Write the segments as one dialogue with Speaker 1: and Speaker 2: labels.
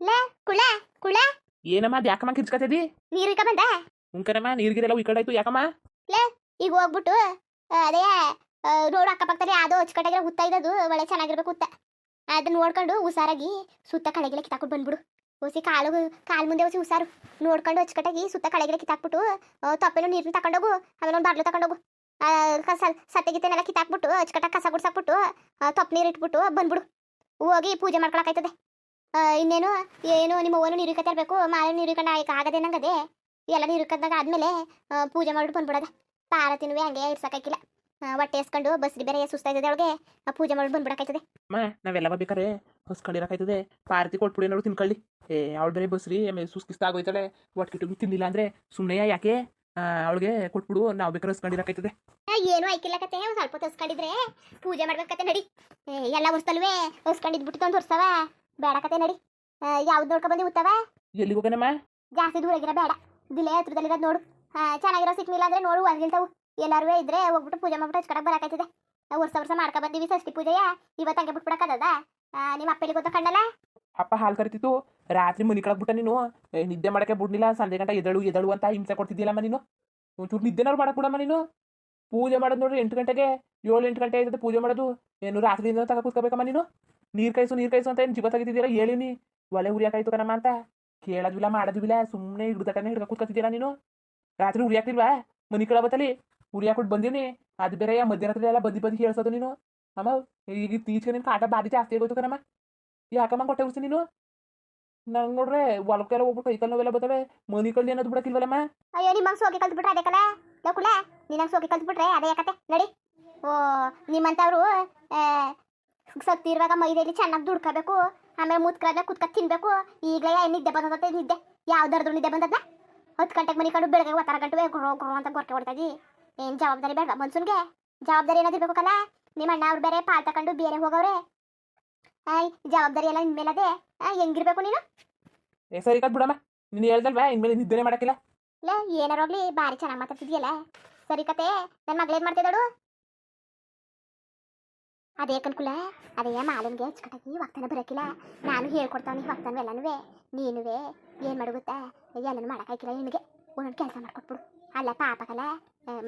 Speaker 1: ಲೇ ಕುಳ ಕುಳ.
Speaker 2: ಏನಮ್ಮ ಅದು ಯಾಕಮ್ಮ ಕಿರ್ಚ್ಕತ್ತದಿ
Speaker 1: ನೀರು ಇಕ್ಕ ಬಂದ.
Speaker 2: ಉಂಕನಮ್ಮ ನೀರ್ಗಿರೆಲ್ಲ ಆಯ್ತು ಯಾಕಮ್ಮ?
Speaker 1: ಈಗ ಹೋಗ್ಬಿಟ್ಟು ಅದೇ ರೋಡ್ ಅಕ್ಕಪಕ್ಕದಲ್ಲಿ ಅದು ಅಚ್ಚುಕಟ್ಟಾಗಿರೋ ಹುತ್ತ ಇದ್ದದು ಒಳ್ಳೆ ಚೆನ್ನಾಗಿರ್ಬೇಕು ಹುತ್ತ. ಅದನ್ನ ನೋಡ್ಕೊಂಡು ಹುಷಾರಾಗಿ ಸುತ್ತ ಕಳೆಗಿಲೆ ಕಿತ್ತಾಕ್ಬಿಟ್ಟು ಬಂದ್ಬಿಡು. ಹೊಸಿ ಕಾಲು ಕಾಲು ಮುಂದೆ ಹೊಸಿ ಹುಷಾರು. ನೋಡ್ಕೊಂಡು ಅಚ್ಚುಕಟ್ಟಾಗಿ ಸುತ್ತ ಕಳೆಗಿಲೆ ಕಿತ್ತಾಕ್ಬಿಟ್ಟು ತಪ್ಪೆಲ್ಲ ತೊಪ್ಪೆನೂ ನೀರನ್ನ ತಗೊಂಡೋಗು ಆಮೇಲೆ ಒಂದು ಬಾಗ್ಲು ತಗೊಂಡೋಗು ಕಸ ಸತ್ತೆಗಿತ್ತೆನೆಲ್ಲ ಕಿತ್ತಾಕ್ಬಿಟ್ಟು ಅಚ್ಚುಕಟ್ಟಾಗಿ ಕಸ ಗುಡ್ಸಾಕ್ಬಿಟ್ಟು ತಪ್ಪು ನೀರು ಇಟ್ಬಿಟ್ಟು ಬಂದ್ಬಿಡು. ಹೋಗಿ ಪೂಜೆ ಮಾಡ್ಕೊಳಕಾಯ್ತದೆ ಇನ್ನೇನು? ಏನು ನಿಮ್ಮ ಅವ್ವನು ನೀರು ಕತ್ತಿರ್ಬೇಕು ಮಾಲೆ ನೀರು ಆಯ್ಕೆ ಆಗದೆ ನಂಗದೆ? ಎಲ್ಲ ನೀರು ಕದ್ದಾಗ ಆದ್ಮೇಲೆ ಪೂಜೆ ಮಾಡ್ಬಿಟ್ಟು ಬಂದ್ಬಿಡೋದೆ. ಪಾರತಿನೂ ಹಂಗೆ ಇರ್ಸಕ್ಕಾಗಿಲ್ಲ ಹೊಟ್ಟೆ ಎಸ್ಕೊಂಡು ಬಸ್ರಿ ಬೇರೆ ಸುಸ್ತಾಯ್ತದೆ ಅವಳಿಗೆ ಪೂಜೆ ಮಾಡಿ ಬಂದ್ಬಿಡಕಾಯ್ತದೆ
Speaker 2: ಅಮ್ಮ ನಾವೆಲ್ಲ ಬೇಕಾರೆ ಹೊಸ್ಕೊಂಡಿರಕಾಯ್ತದೆ. ಪಾರತಿ ಕೊಟ್ಬಿಡಿ ನೋಡು ತಿನ್ಕೊಳ್ಳಿ. ಏ ಅವಳು ಬೇರೆ ಬಸ್ರಿ ಆಮೇಲೆ ಸುಸ್ಕಿಸ್ತ ಆಗೋಯ್ತಾಳೆ. ಒಟ್ಕಿಟ್ಟು ತಿಂದಿಲ್ಲ ಅಂದ್ರೆ ಸುಮ್ಮನೆ ಯಾಕೆ? ಅವಳಿಗೆ ಕೊಟ್ಬಿಡು ನಾವು ಬೇಕಾದ್ರೆ ಹೊಸ್ಕೊಂಡಿರಕಾಯ್ತದೆ.
Speaker 1: ಏನು ಆಯ್ಕಿಲ್ಲ ಕತೆ ಒಂದ್ ಸ್ವಲ್ಪ ತಸ್ಕೊಂಡಿದ್ರೆ ಹೊಸ್ಕೊಂಡಿದ್ರೆ ಪೂಜೆ ಮಾಡ್ಬೇಕತ್ತೆ ನಡಿ. ಎಲ್ಲ ಹೊಸ್ತಲ್ವೇ? ಹೊಸ್ಕೊಂಡಿದ್ಬಿಟ್ಟು ಬಿಟ್ಟು ಹೊರ್ಸವಾ? ಬೇಡ ಕತೆ ನಡಿ. ಯಾವ್ದು ನೋಡ್ಕೊ ಬಂದಿ ಉತ್ತವ?
Speaker 2: ಎಲ್ಲಿಗೆ ಹೋಗನಮ್ಮ
Speaker 1: ಜಾಸ್ತಿ ದೂರ ಆಗಿರೋ ಬೇಡ. ದಿಲೇ ಹತ್ರದಲ್ಲಿರೋದು ನೋಡು. ಚೆನ್ನಾಗಿರೋ ಸಿಕ್ಮಿಲ್ಲ ಅಂದ್ರೆ ನೋಡು ಹೊರಗಿಲ್ತಾವು ಎಲ್ಲಾರು ಇದ್ರೆ ಹೋಗ್ಬಿಟ್ಟು ಪೂಜೆ ಮಾಡ್ಬಿಟ್ಟು ಹಚ್ಕಡಕ್ ಬರಕಾಯ್ತದೆ. ಆ, ವರ್ಷ ವರ್ಷ ಮಾಡ್ಕೊ ಬಂದಿವಿ ಷಷ್ಠಿ ಪೂಜೆಯ. ಇವತ್ತು ಹಂಗೆ ಬಿಟ್ಬಿಡಕ್ಕದ ನಿಮ್ಮ ಅಪ್ಪಲಿ ಗೊತ್ತ ಕಣ್ಣಲ್ಲ?
Speaker 2: ಅಪ್ಪ ಹಾಲು ಕರಿತಿತ್ತು. ರಾತ್ರಿ ಮನಿ ಕಳಗ್ಬಿಟ್ಟ ನೀನು. ನಿದ್ದೆ ಮಾಡಕ್ಕೆ ಬಿಡ್ಲಿಲ್ಲ. ಸಂಜೆ ಗಂಟೆ ಎದಳು ಎದಳು ಅಂತ ಹಿಂಸೆ ಕೊಡ್ತಿದ್ದಿಲ್ಲಮ್ಮ ನೀನು. ಒಂಚೂರು ನಿದ್ದೆನಾರು ಮಾಡಕ್ ಬಿಡಮ್ಮ ನೀನು. ಪೂಜೆ ಮಾಡೋದು ನೋಡ್ರಿ ಎಂಟು ಗಂಟೆಗೆ ಏಳು ಎಂಟು ಗಂಟೆ ಆಯ್ತದೆ ಪೂಜೆ ಮಾಡೋದು. ಏನು ರಾತ್ರಿಯಿಂದ ತಗ ಕೂತ್ಕೋಬೇಕಮ್ಮ ನೀನು? ನೀರು ಕಾಯಿಸು, ನೀರ್ ಕಾಯಿಸು ಅಂತ ಏನು ಜೀವ ತೆಗಿತಿದ್ದೀರಾ ಹೇಳಿನಿ ಒಲೆ ಉರಿಯಾಕಾಯ್ತು ಕಣಮ್ಮ ಅಂತ. ಕೇಳೋದಿಲ್ಲ ಮಾಡೋದಿಲ್ಲ ಸುಮ್ಮನೆ ಹಿಡ್ದಟನೆ ಹಿಡ್ಕ ಕೂತ್ಕೊತಿದ್ದೀರಾ ನೀನು. ರಾತ್ರಿ ಉರಿಯಾಕಿಲ್ವಾ ಮನಿ ಕಳ ಬತ್ತಲಿ. ಬಂದಿನಿ. ಅದು ಬೇರೆ ಮಧ್ಯರಾತ್ರಿ ಎಲ್ಲ ಬದಿ ಬದಿ ಹೇಳ್ಸೋದು ನೀನು. ಅಮ್ಮ, ಈಗ ಇತ್ತೀಚೆಗೆ ನಿನ್ ಕಾಟ ಬಾರಿ ಜಾಸ್ತಿ ಆಗೋಯ್ತು ಕಣಮ್ಮ. ಯಾಕಮ್ಮ ಕೊಟ್ಟೆ ಉಡ್ಸಿ ನೀನು? ನಂಗೆ ನೋಡ್ರೆ ಹೊಲಕ್ಕೆಲ್ಲ ಹೋಗ್ಬಿಟ್ಟು ಕೈ ಕಾಲು ನೋವೆಲ್ಲ ಬರ್ತವೆ ಮನಿ ಕಳ್ಳಿ ಅನ್ನೋದು ಬಿಡಕ್ಕಿಲ್ವಲ್ಲಮ್ಮ?
Speaker 1: ಅಯ್ಯೋ ನಿಮ್ಮಂಗೆ ಕಲ್ತು ಬಿಟ್ರೆ ಅದೇ ಕಲ? ನೀನು ಹೋಗಿ ಕಲ್ತು ಬಿಟ್ರೆ ಅದೇ ಯಾಕತ್ತೆ? ನಡಿ. ಓ ನಿಮ್ಮಂಥವ್ರು ಸಕ್ತಿ ಇರುವಾಗ ಮೈದಲ್ಲಿ ಚೆನ್ನಾಗಿ ದುಡ್ಕೋಬೇಕು ಆಮೇಲೆ ಮುತ್ಕರಾದ್ಮೇಲೆ ಕುತ್ಕ ತಿನ್ಬೇಕು. ಈಗಲೇ ನಿದ್ದೆ ಬಂದದ ನಿದ್ದೆ. ಯಾವ್ದಾರ್ದು ನಿದ್ದೆ ಬಂದದ ಹತ್ತು ಗಂಟೆಗೆ ಮನೆ ಕಂಡು ಬೆಳಗ್ಗೆ ಒತ್ತರ ಗಂಟೆ ಗುರು ಗುರು ಅಂತ ಗೊರಕೆ ಹೊಡ್ತಾಯಿ ಏನು ಜವಾಬ್ದಾರಿ ಬೇಡ ಮನ್ಸೂನ್ಗೆ? ಜವಾಬ್ದಾರಿ ಏನಾದಿರ್ಬೇಕು ಕಲ ನಿಮ್ಮ ಅಣ್ಣ ಅವ್ರು ಬೇರೆ ಪಾಲ್ ತಗೊಂಡು ಬೇರೆ ಹೋಗವ್ರೆ. ಆಯ್ ಜವಾಬ್ದಾರಿ ಎಲ್ಲ ನಿನ್ ಅದೇ ಹೆಂಗಿರ್ಬೇಕು ನೀನು?
Speaker 2: ಏ ಸರಿ ಕತ್ ಬಿಡಮ್ಮ. ನೀನು ಹೇಳ್ದಲ್ವಾ ಇನ್ಮೇಲೆ ನಿದ್ದೆನೆ ಮಾಡಕ್ಕಿಲ್ಲ?
Speaker 1: ಇಲ್ಲ ಏನಾರೋಗ್ಲಿ ಭಾರಿ ಚೆನ್ನಾಗಿ ಮಾತಾಡ್ತಿದ್ಯಲ್ಲ. ಸರಿ ಕತೆ ನನ್ನ ಮಗಳೇನು ಮಾಡ್ತಿದ್ದಾಳು? ಅದೇ ಕನ್ಕುಲ ಅದೇ ಮಾಲಿನ್ಗೆ ಹಚ್ಕಟಾಗಿ ಹೋಗ್ತಾನೆ ಬರಕಿಲ್ಲ ನಾನು ಹೇಳ್ಕೊಡ್ತಾವ ನೀ ವಕ್ತನ ಎಲ್ಲನೂ ನೀನುವೆ. ಏನು ಮಾಡು ಗೊತ್ತಾ ಎಲ್ಲನೂ ಮಾಡೋಕ್ಕಾಗಿಲ್ಲ ನಿನಗೆ. ಒಂದೊಂದು ಕೆಲಸ ಮಾಡ್ಕೊಟ್ಬಿಡು ಅಲ್ಲ ಪಾಪಕಲ್ಲ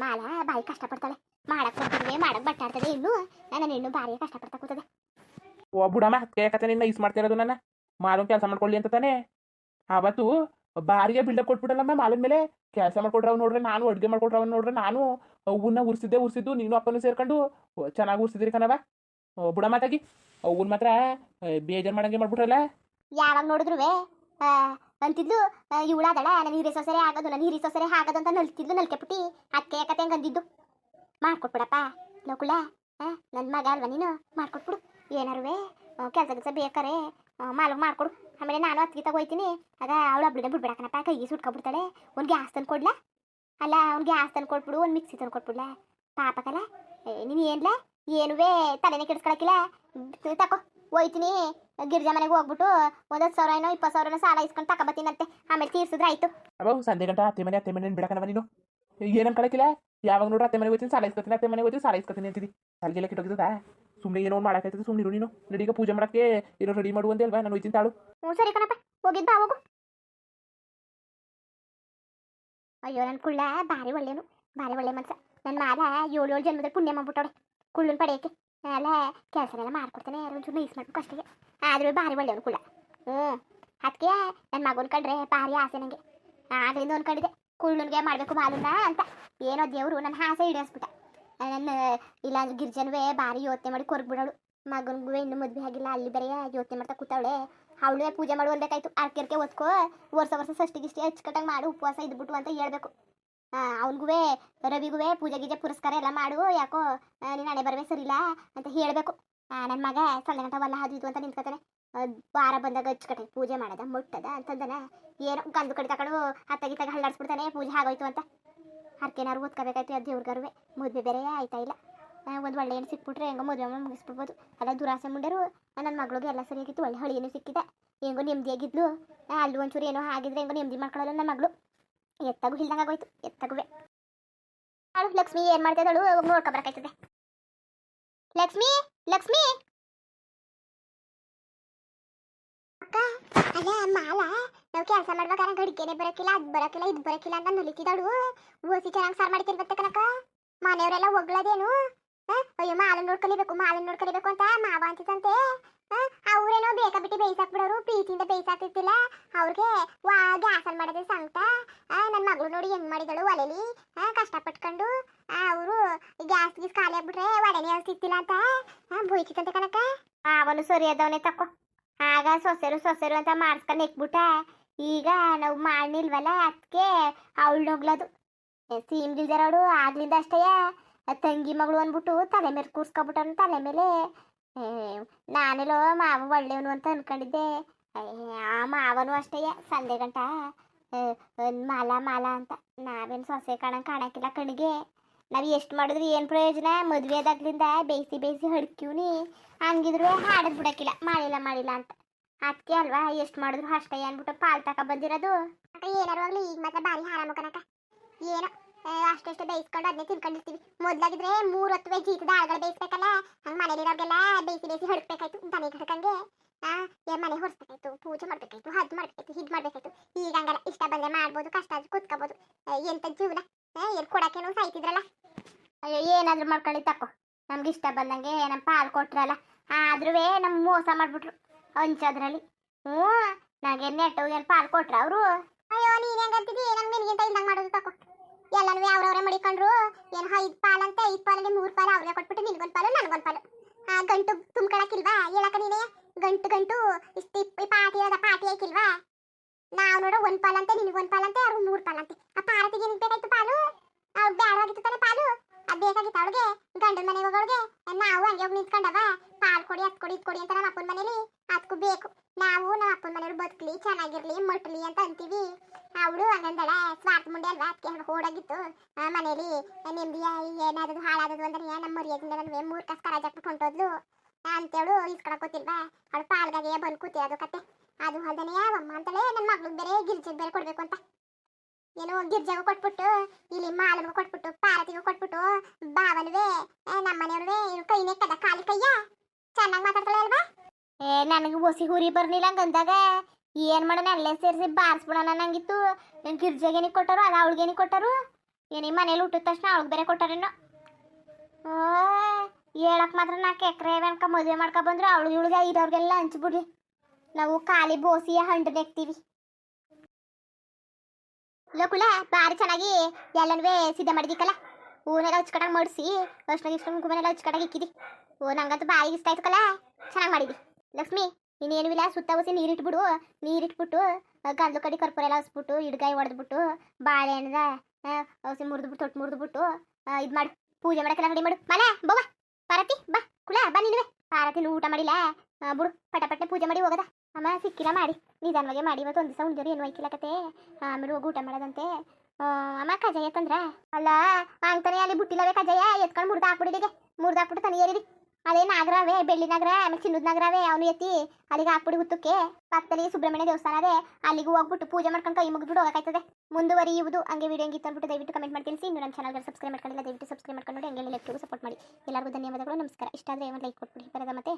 Speaker 1: ಮಾಲ, ಬಾಯಿ ಕಷ್ಟಪಡ್ತಾಳೆ. ಮಾಡಕ್ ಕೊಡ್ತಿದ್ವಿ ಮಾಡಕ್ ಬಟ್ಟಾಡ್ತದೆ ಇನ್ನು. ನನ್ನ ಇನ್ನು ಭಾರಿ ಕಷ್ಟಪಡ್ತಾ ಕೂತದೆ.
Speaker 2: ಓ ಬಿಡಮ್ಮ ಕೇಕತ್ತೆ ನಿನ್ನ ಇಸ್ ಮಾಡ್ತಾ ಇರೋದು ನನ್ನ. ಮಾಲೂನ್ ಕೆಲಸ ಮಾಡ್ಕೊಳ್ಳಿ ಅಂತ ತಾನೇ. ಅವತ್ತು ಬಾರಿಗೆ ಬಿಲ್ಡಪ್ ಕೊಟ್ಬಿಡಲ್ಲಮ್ಮ ಮಾಲಿನ ಮೇಲೆ. ಕೆಲಸ ಮಾಡ್ಕೊಟ್ರವ್ ನೋಡ್ರೆ ನಾನು, ಅಡುಗೆ ಮಾಡ್ಕೊಟ್ರವ್ ನೋಡ್ರೆ ನಾನು. ಅವನ್ನ ಉರ್ಸಿದ್ದೆ, ಉರ್ಸಿದ್ದು, ನೀನು ಅಪ್ಪನೂ ಸೇರ್ಕೊಂಡು. ಚೆನ್ನಾಗಿ ಉರ್ಸಿದ್ರಿ ಕಣವ ಓ ಮಾತಾಗಿ ಅವ್ನ ಮಾತ್ರ ಬೇಜಾರ್ ಮಾಡಂಗೆ ಮಾಡ್ಬಿಟ್ರಲ್ಲ?
Speaker 1: ಯಾವಾಗ ನೋಡಿದ್ರು ಅಂತಿದ್ಲು ಇವಳಾದಳ ನನ್ನ ಹಿರಿ ಸೊಸರೆ ಆಗೋದು ನನ್ನ ಹಿರಿ ಸೊಸರೆ ಆಗೋದು ಅಂತ ನಲ್ತಿದ್ಲು ನಲ್ಕೆ ಪುಟ್ಟಿ ಅಕ್ಕೆ ಕತೆ ಹಂಗೆ ಅಂದಿದ್ದು. ಮಾಡ್ಕೊಟ್ಬಿಡಪ್ಪ ಲೋಕುಳ ನನ್ನ ಮಗ ಅಲ್ವಾ ನೀನು? ಮಾಡ್ಕೊಟ್ಬಿಡು. ಏನಾರುವೆ? ಕೆಲಸ ಕೆಲಸ ಬೇಕಾರೆ ಮಾಲು ಮಾಡ್ಕೊಡು. ಆಮೇಲೆ ನಾನು ಅತ್ತಿಗೆ ತಗೋಯ್ತೀನಿ ಆಗ ಅವಳು ಅಬ್ಬಿಡ ಬಿಡ್ಬಿಡಕನಪ್ಪ ಕೈಗೆ ಸುಟ್ಕೊಬಿಡ್ತಾಳೆ. ಒಂದು ಗ್ಯಾಸ್ ತಂದು ಕೊಡ್ಲಾ ಅಲ್ಲ ಅವ್ನು ಗ್ಯಾಸ್ ತಂದು ಕೊಟ್ಬಿಡು ಒಂದು ಮಿಕ್ಸಿ ತಂದು ಕೊಟ್ಬಿಡ್ಲಾ ಪಾಪಕಲ್ಲ ನೀನು ಏನ್ಲ? ಏನುವೆ ತಲೆನೇ ಕೆಡಿಸ್ಕೊಳಕಿಲ್ಲ ತಕೋ ಹೋಯ್ತೀನಿ. ಗಿರ್ಜಾ ಮನೆಗೆ ಹೋಗ್ಬಿಟ್ಟು ಒಂದು ಹತ್ತು ಸಾವಿರ ಏನೋ ಇಪ್ಪತ್ತು ಸಾವಿರ ಸಾಲ ಇಸ್ಕೊಂಡು ತಗೊಬತ್ತೀನಂತೆ ಆಮೇಲೆ ತೀರ್ಸಿದ್ರೆ ಆಯ್ತು.
Speaker 2: ಅವ ಸಂಜೆ ಗಂಟೆ ಅತ್ತೆ ಮನೆ ಅತ್ತೆ ಮನೆ ಬಿಡಕನವ ನೀನು? ಏನನ್ ಕಳಕಿಲ್ಲ? ಯಾವಾಗ ನೋಡ್ರಿ ಅತ್ತೆ ಮನೆಗೆ ಹೋಗ್ತೀನಿ ಸಾಲ ಇಸ್ಕೊತೀನಿ ಅತ್ತೆ ಮನೆ ಹೋಗ್ತೀನಿ ಸಾಲ ಇಸ್ಕೊತೀನಿ ಅಂತಿದ್ದಿ ತಲೆಗೆಲ್ಲ ಕೆಟ್ಟೋಗಿದ್ದಾ ಸುಮ್ಮನೆ ಏನೋ ಒಂದು ಮಾಡಕ್ಕಾಯ್ತದೆ ಸುಮ್ಮನೆ ಇರು ನೀನು. ನಡೀಗ ಪೂಜೆ ಮಾಡಕ್ಕೆ ಏನೋ ರೆಡಿ ಮಾಡು ಅಂತ ಅಲ್ವಾ ನಾನು ಹೋಯ್ತೀನಿ ತಾಳು.
Speaker 1: ಹ್ಞೂ ಸರಿ ಕಣಪ್ಪ. ಹೋಗಿದ್ದ ಹೋಗು ಅಯ್ಯೋ ನನ್ನ ಕುಳ್ಳ ಭಾರಿ ಒಳ್ಳೆಯನು ಭಾರಿ ಒಳ್ಳೆ ಮನ್ಸ. ನನ್ನ ಮಾಲ ಏಳು ಏಳು ಜನ್ಮದಲ್ಲಿ ಪುಣ್ಯ ಮಾಡ್ಬಿಟ್ಟವಳೆ. ಕುಳ್ಳನ್ ಪಡೆಯಕ್ಕೆ. ಅಲ್ಲ ಕೆಲಸನೆಲ್ಲ ಮಾಡ್ಕೊಡ್ತಾನೆ ಯಾರು ಒಂಚೂರು ನೈಸ್ ಮಾಡ್ಬೇಕು ಅಷ್ಟೇ. ಆದ್ರೂ ಭಾರಿ ಒಳ್ಳೆಯವನು ಕುಳ್ಳ. ಹ್ಞೂ ಅದಕ್ಕೆ ನನ್ನ ಮಗನ ಕಂಡ್ರೆ ಭಾರಿ ಆಸೆ ನನಗೆ ಆಗಲಿಂದ ಅನ್ಕೊಂಡಿದ್ದೆ ಕುಳ್ಳನ್ಗೆ ಮಾಡಬೇಕು ಬಾಲಿಂದ ಅಂತ. ಏನೋ ದೇವರು ನನ್ನ ಆಸೆ ಈಡೇರಿಸ್ಬಿಟ್ಟ. ನನ್ನ ಇಲ್ಲಾಂದ್ರೆ ಗಿರ್ಜನ್ವೇ ಭಾರಿ ಯೋಚನೆ ಮಾಡಿ ಕೊರ್ಗ್ಬಿಡೋಳು. ಮಗನಿಗೂ ಇನ್ನೂ ಮದುವೆ ಆಗಿಲ್ಲ, ಅಲ್ಲಿ ಬೇರೆ ಯೋಚನೆ ಮಾಡ್ತಾ ಕೂತವಳೆ. ಅವಳೇ ಪೂಜೆ ಮಾಡು ಅರ್ಕೆ ಅರ್ಕೆರ್ಕೆ ಓದ್ಕೋ ವರ್ಷ ವರ್ಷ ಷಷ್ಠಿ ಗಿಷ್ಟಿ ಮಾಡು, ಉಪವಾಸ ಇದ್ಬಿಟ್ಟು ಅಂತ ಹೇಳ್ಬೇಕು. ಅವನಿಗೂ ರವಿಗೂ ಪೂಜೆ ಗೀಜೆ ಪುರಸ್ಕಾರ ಎಲ್ಲ ಮಾಡು, ಯಾಕೋ ನೀನು ಹಣೆ ಬರವೇ ಸರಿಲ್ಲ ಅಂತ ಹೇಳಬೇಕು. ನನ್ನ ಮಗ ಸಣ್ಣ ಗಂಟ ವಲ್ಲ ಅದು ಇದು ಅಂತ ನಿಂತ್ಕೊತಾನೆ. ವಾರ ಬಂದಾಗ ಹಚ್ಕಟ್ಟೆ ಪೂಜೆ ಮಾಡದ, ಮುಟ್ಟದ ಅಂತಂದನ. ಏನೋ ಕಂದು ಕಡೆ ತಗೊಂಡು ತಗ ಹಳ್ಳಾಡ್ಸ್ಬಿಡ್ತಾನೆ, ಪೂಜೆ ಆಗೋಯ್ತು ಅಂತ. ಹರ್ಕೇನಾರು ಓದ್ಕೋಬೇಕಾಯ್ತು ಅದು ದೇವ್ರಿಗಾರುವೆ. ಮದುವೆ ಬೇರೆ ಆಯ್ತಾ ಇಲ್ಲ. ಒಂದು ಒಳ್ಳೆ ಏನು ಸಿಕ್ಬಿಟ್ರೆ ಹೆಂಗೋ ಮದುವೆ ಮುಗಿಸ್ಬಿಡ್ಬೋದು. ಅಲ್ಲ ದುರಾಸೆ ಮುಂಡರು ನನ್ನ ಮಗಳಿಗೆ ಎಲ್ಲ ಸರಿಯಾಗಿತ್ತು, ಒಳ್ಳೆ ಹಳಿಯನ್ನು ಸಿಕ್ಕಿದೆ. ಹೆಂಗೋ ನೆಮ್ಮದಿಯಾಗಿದ್ಲು ಅಲ್ಲೂ ಒಂಚೂರು ಏನೋ ಆಗಿದ್ರೆ ಹೆಂಗೋ ನೆಮ್ಮದಿ ಮಾಡ್ಕೊಳ್ಳಲ್ಲ ನನ್ನ ಮಗಳು. ಎತ್ತಾಗೂ ಇಲ್ದಂಗಾಗೋಯ್ತು ಎತ್ತಗುವೆ. ಅವಳು ಲಕ್ಷ್ಮಿ ಏನು ಮಾಡ್ತಿದ್ದಳು? ಹೋಗಿ ನೋಡ್ಕೊಬರಕಾಯ್ತದೆ ಲಕ್ಷ್ಮಿ ಲಕ್ಷ್ಮಿ! ಅಕ್ಕ, ಅಲ್ಲ ಮಾಲ ನಾವು ಕೆಲಸ ಮಾಡ್ಬೇಕಾದ್ರೆ ಗಡಿಗೆನೆ ಬರಕಿಲ್ಲ, ಅದ್ ಬರಕಿಲ್ಲ, ಇದ್ ಬರಕಿಲ್ಲ ಅಂತ ನಲಿತಿದ್ದಾಳು. ಓಸಿ ಚೆನ್ನಾಗಿ ಸಾರ್ ಮಾಡ್ತೀನಿ ಕನಕ ಮನೆಯವರೆಲ್ಲ ಒಗ್ಳದೇನು? ಅಯ್ಯೋ ಮಾಲ ನೋಡ್ಕೊಲಿಬೇಕು ಮಾಲ ನೋಡ್ಕೊಲಿಬೇಕು ಅಂತ ಮಾವ ಅಂತಿದಂತೆ ಅವ್ರೇನೋ ಬೇಕಾ ಬಿಟ್ಟು ಬೇಯಿಸಾಕ್ಬಿಡೋರು ಪ್ರೀತಿಯಿಂದ ಬೇಯಿಸಾಕ್ತಿರ್ತಿಲ್ಲ. ಅವ್ರಿಗೆ ವಾ ಗ್ಯಾಸಲ್ಲಿ ಮಾಡೋದೇ ಸಂಕಟ. ನನ್ನ ಮಗಳು ನೋಡಿ ಹೆಂಗ್ ಮಾಡಿದಳು ಒಲೆಲಿ. ಆ, ಕಷ್ಟಪಟ್ಕೊಂಡು ಅವರು ಗ್ಯಾಸ್ ಗೀಸ್ ಖಾಲಿ ಆಗ್ಬಿಟ್ರೆ ಒಲೆನೇ ಸಿಗ್ತಿಲ್ಲ ಅಂತ. ಬೋಯ್ತಿತ್ತಂತೆ ಕನಕ ಅವನು ಸರಿಯಾದವನೇ ತಕೋ. ಆಗ ಸೊಸೆರು ಸೊಸೆರು ಅಂತ ಮಾಡಿಸ್ಕೊಂಡು ಇಕ್ಬಿಟ್ಟ ಈಗ ನಾವು ಮಾಡಿಲ್ವಲ್ಲ ಅದಕ್ಕೆ ಅವಳು ನೋಗ್ಲದು. ಸೀಮ್ಗಿಲ್ದಿರೋಳು ಆಗ್ಲಿಂದ ಅಷ್ಟೇ. ತಂಗಿ ಮಗಳು ಅಂದ್ಬಿಟ್ಟು ತಲೆ ಮೇಲೆ ಕೂರ್ಸ್ಕೊಬಿಟ್ಟವನು ತಲೆ ಮೇಲೆ. ನಾನೆಲ್ಲೋ ಮಾವ ಒಳ್ಳೆಯವನು ಅಂತ ಅನ್ಕೊಂಡಿದ್ದೆ. ಆ ಮಾವನು ಅಷ್ಟೇ ಸಂಜೆ ಗಂಟ ಮಾಲ ಮಾಲ ಅಂತ. ನಾವೇನು ಸೊಸೆ ಕಾಣಂಗೆ ಕಾಣಕ್ಕಿಲ್ಲ ಕಣಿಗೆ. ನಾವು ಎಷ್ಟು ಮಾಡಿದ್ರು ಏನು ಪ್ರಯೋಜನ? ಮದುವೆ ಅದಾಗ್ಲಿಂದ ಬೇಯಿಸಿ ಬೇಯಿಸಿ ಹಡ್ಕಿವ್ನಿ ಹಂಗಿದ್ರು ಹಾಡದ್ ಬಿಡಕ್ಕಿಲ್ಲ ಮಾಡಿಲ್ಲ ಮಾಡಿಲ್ಲ ಅಂತ. ಅದಕ್ಕೆ ಅಲ್ವಾ, ಎಷ್ಟು ಮಾಡಿದ್ರು ಅಷ್ಟೇ ಅಂದ್ಬಿಟ್ಟು ಪಾಲ್ ತಕ ಬಂದಿರೋದು. ಏನಾರು ಈಗ ಮತ್ತೆ ಭಾರಿ ಆರಾಮ ಕನಕ ಏನೋ. ಅಷ್ಟೆಷ್ಟು ಬೇಯಿಸ್ಕೊಂಡು ಅದನ್ನೇ ತಿನ್ಕೊಂಡಿರ್ತೀವಿ. ಮೊದ್ಲಾಗಿದ್ರೆ ಮೂರ್ ಹೊತ್ತು ಜೀತದ ಆಳ್ಗಳು ಬೇಯಿಸ್ಬೇಕಲ್ಲ? ಹಂಗೆ ಮನೇಲಿರೋರ್ಗೆಲ್ಲ ಬೇಯಿಸಿ ಬೇಯಿಸಿ ಮನೆ ಹಡ್ಕಂಗೆ ಆ, ಏ, ಮನೆ ಹೊರಿಸ್ಬೇಕಾಯ್ತು, ಪೂಜೆ ಮಾಡ್ಬೇಕಾಯ್ತು, ಹದ್ ಮಾಡ್ಬೇಕಾಯ್ತು ಇದ್ ಮಾಡ್ಬೇಕಾಯ್ತು. ಈಗ ಹಂಗಲ್ಲ, ಇಷ್ಟ ಬಂದ್ರೆ ಮಾಡ್ಬೋದು, ಕಷ್ಟ ಆದ್ರೆ ಕೂತ್ಕೋಬೋದು. ಎಂತ ಜೀವನ? ಏನು ಕೊಡಕ್ಕೇನು ಸಾಯ್ತಿದ್ರಲ್ಲ? ಅಯ್ಯೋ, ಏನಾದ್ರೂ ಮಾಡ್ಕೊಳ್ಳಿ ತಕ್ಕೋ ನಮ್ಗೆ ಇಷ್ಟ ಬಂದಂಗೆ ನಮ್ಮ ಪಾಲ್ ಕೊಟ್ರಲ್ಲ. ಆದ್ರೂ ನಮ್ ಮೋಸ ಮಾಡ್ಬಿಟ್ರು ಹಂಚೋದ್ರಲ್ಲಿ ಹ್ಞೂ ನನಗೆ ನೆಟ್ಟು ಏನು ಪಾಲ್ ಕೊಟ್ರ ಅವರು. ಅಯ್ಯೋ, ನೀನ್ ಹೆಂಗಂತಿದಿ ನಂಗೆ ನಿನಗಿಂತ ಇಲ್ದಂಗೆ ಮಾಡೋದು, ತಕೋ. ಎಲ್ಲನೂ ಅವ್ರವ್ರೆ ಮಡಿಕೊಂಡ್ರು. ಏನು ಐದು ಪಾಲ್ ಅಂತ, ಐದು ಪಾಲಲ್ಲಿ ಮೂರು ಪಾಲು ಅವ್ರಿಗೆ ಕೊಟ್ಬಿಟ್ಟು ನಿನ್ಗೊಂದು ಪಾಲು, ನನಗೊಂದು ಪಾಲು. ಆ, ಗಂಟು ತುಂಬ್ಕೊಳಕ್ಕಿಲ್ವಾ? ಹೇಳಕ ನೀನೇ? ಗಂಟು ಗಂಟು, ಇಷ್ಟು ಪಾಟಿ ಇರೋದ ಪಾಟಿ ಆಯ್ಕಿಲ್ವಾ ನಾವು ನೋಡೋ, ಒಂದ್ ಪಾಲಂತೆ ನಿನಗೊಂದು ಪಾಲ್ ಅಂತ, ಅವ್ರು ಮೂರು ಪಾಲ್ ಅಂತ. ಆ ಪಾರತಿಗೆ ನಿನ್ಗೆ ಬೇಕಾಯ್ತು ಪಾಲು? ಅವ್ಳು ಬೇಡವಾಗಿತ್ತು ತಾನೆ ಪಾಲು? ಅದ್ ಬೇಕಾಗಿತ್ತು ಅವಳಿಗೆ, ಗಂಡನ ಮನೆಗೆ ಹೋಗೋಳಿಗೆ. ನಾವು ಹಂಗೆ ಹೋಗಿ ನಿಂತ್ಕೊಂಡವ. ಪಾಲ್ ಕೊಡಿ, ಅದು ಕೊಡಿ, ಇದ್ ಕೊಡಿ ಅಂತ ನಮ್ಮ ಅಪ್ಪನ ಮನೇಲಿ. ಅದಕ್ಕೂ ಬೇಕು. ನಾವು ನಮ್ಮ ಅಪ್ಪನ ಮನೆಯವ್ರು ಬದುಕಲಿ, ಚೆನ್ನಾಗಿರ್ಲಿ, ಮಟ್ಲಿ ಅಂತ ಅಂತೀವಿ. ಅವಳು ಹಂಗಂದಳ, ಸ್ವಾರ್ಥ ಮುಂಡೆ ಅಲ್ವಾ? ಅದಕ್ಕೆ ಓಡಾಗಿತ್ತು ಮನೇಲಿ ನೆಮ್ಮದಿಯ ಏನಾದ್ರು ಹಾಳಾದದು ಅಂದ್ರೆ ನಮ್ಮ ಮರ್ಯಾದಿಂದ ನನ್ಗೆ ಮೂರು ಕಸ ಕರಾಜ್ ಹಾಕ್ಬಿಟ್ಟು ಹೊಂಟೋದ್ಲು ಅಂತೇಳು ಇಸ್ಕೊಳಕ್ ಗೊತ್ತಿಲ್ವಾ? ಅವಳು ಪಾಲ್ಗಾಗೆ ಬಂದು ಕೂತಿರೋದು ಕತೆ. ಅದು ಅಲ್ದನೆ ಅಮ್ಮ ಅಂತಲೇ ನನ್ನ ಮಗ್ಳಿಗೆ ಬೇರೆ ಗಿರ್ಜೆಗೆ ಬೇರೆ ಕೊಡ್ಬೇಕು ಅಂತ. ಏನೋ ಗಿರ್ಜಾಗೂ ಕೊಟ್ಬಿಟ್ಟು, ಇಲ್ಲಿ ಮಾಲನಿಗೂ ಕೊಟ್ಬಿಟ್ಟು ಪಾರತಿಗೂ ಕೊಟ್ಬಿಟ್ಟು ಬಾವನ್ವೇ ನಮ್ಮ ಇವ್ರು ಕೈನೇ ಕದ, ಕಾಲಿ ಕೈಯ? ಚೆನ್ನಾಗಿ ಮಾತಾಡ್ತಾಳೆ ಅಲ್ವಾ? ಏ, ನನಗೆ ಒಸಿ ಹುರಿ ಬರ್ಲಿಲ್ಲ ಹಂಗಂದಾಗ ಏನ್ ಮಾಡೋಣ, ಅಲ್ಲೇ ಸೇರಿಸಿ ಬಾರಿಸ್ಬಿಡೋಣ ನಂಗಿತ್ತು. ನಂಗೆ ಗಿರ್ಜಾಗೇನಿ ಕೊಟ್ಟರು, ಅದು ಅವಳಿಗೇನಿ ಕೊಟ್ಟರು. ಏನಿ ಮನೇಲಿ ಹುಟ್ಟಿದ ತಕ್ಷಣ ಅವಳಿಗೆ ಬೇರೆ ಕೊಟ್ಟಾರೇನೋ ಓ, ಹೇಳಕ್ ಮಾತ್ರ ನಾಲ್ಕು ಎಕರೆ ಅನ್ಕ ಮದುವೆ ಮಾಡ್ಕೊ ಬಂದ್ರು ಅವಳಿಗೆ ಇವಳಿಗೆ ಇರೋರ್ಗೆಲ್ಲ ಹಂಚ್ಬಿಡ್ಲಿ ನಾವು ಖಾಲಿ ಬೋಸಿಯ ಹಂಡು ನೆಕ್ತೀವಿ. ಲೋಕುಲ ಭಾರಿ ಚೆನ್ನಾಗಿ ಎಲ್ಲನೂ ಸಿದ್ಧ ಮಾಡಿದಿಕ್ಕಲ್ಲ ಹೂನೆಲ್ಲ ಹಚ್ಕಟಾಗಿ ಮಾಡಿಸಿ ಅಷ್ಟಾಗಿ ಇಷ್ಟ ಕುಂಕುಮನೆಲ್ಲ ಹಚ್ಕಟಾಗಿ ಇಕ್ಕಿದಿ. ಓ, ನಂಗಂತೂ ಭಾರಿ ಇಷ್ಟ ಆಯ್ತು ಕಲ್ಲ ಚೆನ್ನಾಗಿ ಮಾಡಿದಿ. ಲಕ್ಷ್ಮಿ ಇನ್ನೇನು ಇಲ್ಲ ಸುತ್ತ ಹೊಸಿ ನೀರಿಟ್ಬಿಡು, ನೀರಿಟ್ಬಿಟ್ಟು ಗಂಧು ಕಡಿ ಕರ್ಪೂರ ಎಲ್ಲ ಹಸ್ಬಿಟ್ಟು, ಇಡ್ಗಾಯಿ ಹೊಡೆದ್ಬಿಟ್ಟು ಬಾಳೆಹಣ್ಣದ ಔಸಿ ಮುರಿದ್ಬಿಟ್ಟು ತೊಟ್ಟು ಮುರಿದ್ಬಿಟ್ಟು ಇದು ಮಾಡು, ಪೂಜೆ ಮಾಡಕ್ಕೆಲ್ಲ ರೆಡಿ ಮಾಡು. ಮನೆ ಬವ್ವ ಪಾರತಿ ಬಾ, ಕುಳ, ಬಾ ನೀನುವೆ. ಪಾರತಿ ಇನ್ನೂ ಊಟ ಮಾಡಿಲ್ಲ. ಬುಡು ಪಟ ಪೂಜೆ ಮಾಡಿ ಹೋಗದ. ಅಮ್ಮ, ಸಿಕ್ಕಿಲ್ಲ ಮಾಡಿ. ನಿಧಾನವಾಗಿ ಮಾಡಿ, ಇವತ್ತು ಒಂದು ದಿವಸ ಉಂಡಿದ್ರು ಏನು ಕತೆ ಆಮೇಲೆ ಹೋಗಿ ಊಟ ಮಾಡೋದಂತೆ. ಅಮ್ಮ ಕಜಾಯ ತಂದ್ರ ಅಲ್ಲ ಅಂತಾನೆ ಅಲ್ಲಿ ಬುಟ್ಟಿಲವೇ ಕಜಾಯ ಎತ್ಕೊಂಡು ಮುರ್ದು ಹಾಕ್ಬಿಡಿದಿಗೆ ಮುರ್ದು ಹಾಕ್ಬಿಟ್ಟು ತನಿ ಏರಿದಿ ಅದೇ ನಾಗರವೇ ಬೆಳ್ಳಿ ನಾಗರ ಆಮೇಲೆ ಚಿನ್ನದ ನಾಗರವೇ ಅವನು ಎತ್ತಿ ಅಲ್ಲಿಗೆ ಹಾಕ್ಬಿಡಿ ಹುತ್ತಕ್ಕೆ. ಪಕ್ಕದಲ್ಲಿ ಸುಬ್ರಹ್ಮಣ್ಯ ದೇವಸ್ಥಾನ ಅದೇ, ಅಲ್ಲಿಗೆ ಹೋಗ್ಬಿಟ್ಟು ಪೂಜೆ ಮಾಡ್ಕೊಂಡು ಕೈ ಮುಗಿದ್ಬಿಟ್ಟು ಹೋಗಕ್ಕಾಯ್ತದೆ. ಮುಂದುವರಿಯುವುದು ಹಂಗೆ ವಿಡಿಯೋ ಅಂದ್ಬಿಟ್ಟು ದಯವಿಟ್ಟು ಕಮೆಂಟ್ ಮಾಡ್ತೀನಿ. ಇನ್ನು ನಮ್ಮ ಚಾನಲ್ಗೆ ಸಬ್ಸ್ಕ್ರೈಬ್ ಮಾಡ್ಕೊಂಡಿಲ್ಲ, ದಯವಿಟ್ಟು ಸಬ್ಸ್ಕ್ರೈಬ್ ಮಾಡ್ಕೊಂಡು ಹಂಗೆ ಲೆಫ್ಟಿಗೂ ಸಪೋರ್ಟ್ ಮಾಡಿ. ಎಲ್ಲರಿಗೂ ಧನ್ಯವಾದಗಳು, ನಮಸ್ಕಾರ. ಇಷ್ಟ ಆದರೆ ಒಂದು ಲೈಕ್ ಕೊಟ್ಬಿಡಿ. ಬರೋದ ಮತ್ತೆ.